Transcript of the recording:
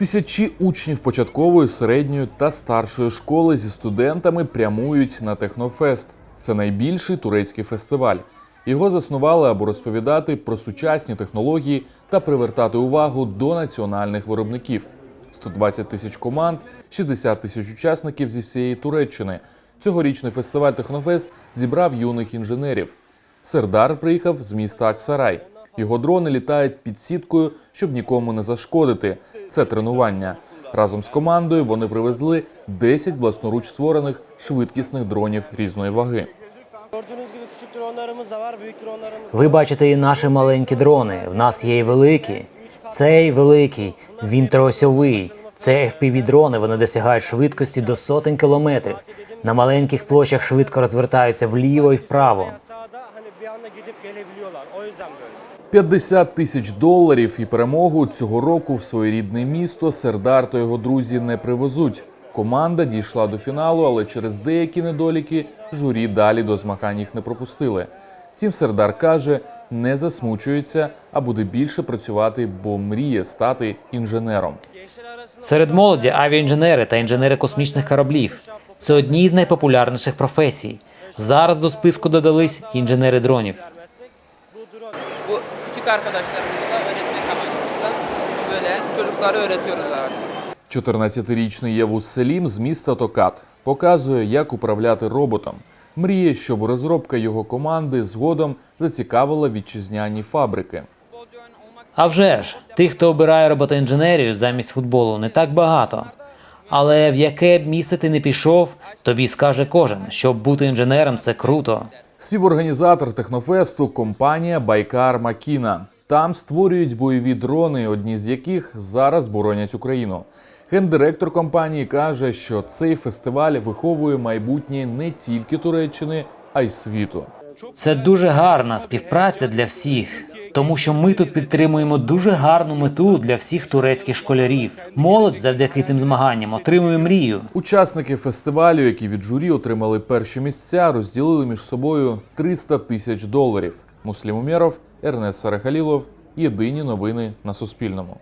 Тисячі учнів початкової, середньої та старшої школи зі студентами прямують на Технофест. Це найбільший турецький фестиваль. Його заснували, аби розповідати про сучасні технології та привертати увагу до національних виробників. 120 тисяч команд, 60 тисяч учасників зі всієї Туреччини. Цьогорічний фестиваль Технофест зібрав юних інженерів. Сердар приїхав з міста Аксарай. Його дрони літають під сіткою, щоб нікому не зашкодити. Це тренування. Разом з командою вони привезли 10 власноруч створених швидкісних дронів різної ваги. Ви бачите і наші маленькі дрони. В нас є і великі. Цей великий, він троосьовий. Це fpv дрони вони досягають швидкості до сотень кілометрів. На маленьких площах швидко розвертаються вліво і вправо. Anda gidip gelebiliyorlar. O yüzden böyle. 50 тисяч доларів і перемогу цього року в своє рідне місто Сердар та його друзі не привезуть. Команда дійшла до фіналу, але через деякі недоліки журі далі до змагань їх не пропустили. Втім, Сердар каже, не засмучується, а буде більше працювати, бо мріє стати інженером. Серед молоді авіаінженери та інженери космічних кораблів. Це одні з найпопулярніших професій. Зараз до списку додались інженери дронів. 14-річний Євус Селім з міста Токат показує, як управляти роботом. Мріє, щоб розробка його команди згодом зацікавила вітчизняні фабрики. А вже ж, тих, хто обирає роботоінженерію замість футболу, не так багато. Але в яке б місце ти не пішов, тобі скаже кожен, щоб бути інженером це круто. Співорганізатор технофесту компанія Байкар Макіна. Там створюють бойові дрони, одні з яких зараз боронять Україну. Гендиректор компанії каже, що цей фестиваль виховує майбутнє не тільки Туреччини, а й світу. Це дуже гарна співпраця для всіх, тому що ми тут підтримуємо дуже гарну мету для всіх турецьких школярів. Молодь завдяки цим змаганням отримує мрію. Учасники фестивалю, які від журі отримали перші місця, розділили між собою 300 тисяч доларів. Муслім Умєров, Ернест Сарахалілов. Єдині новини на Суспільному.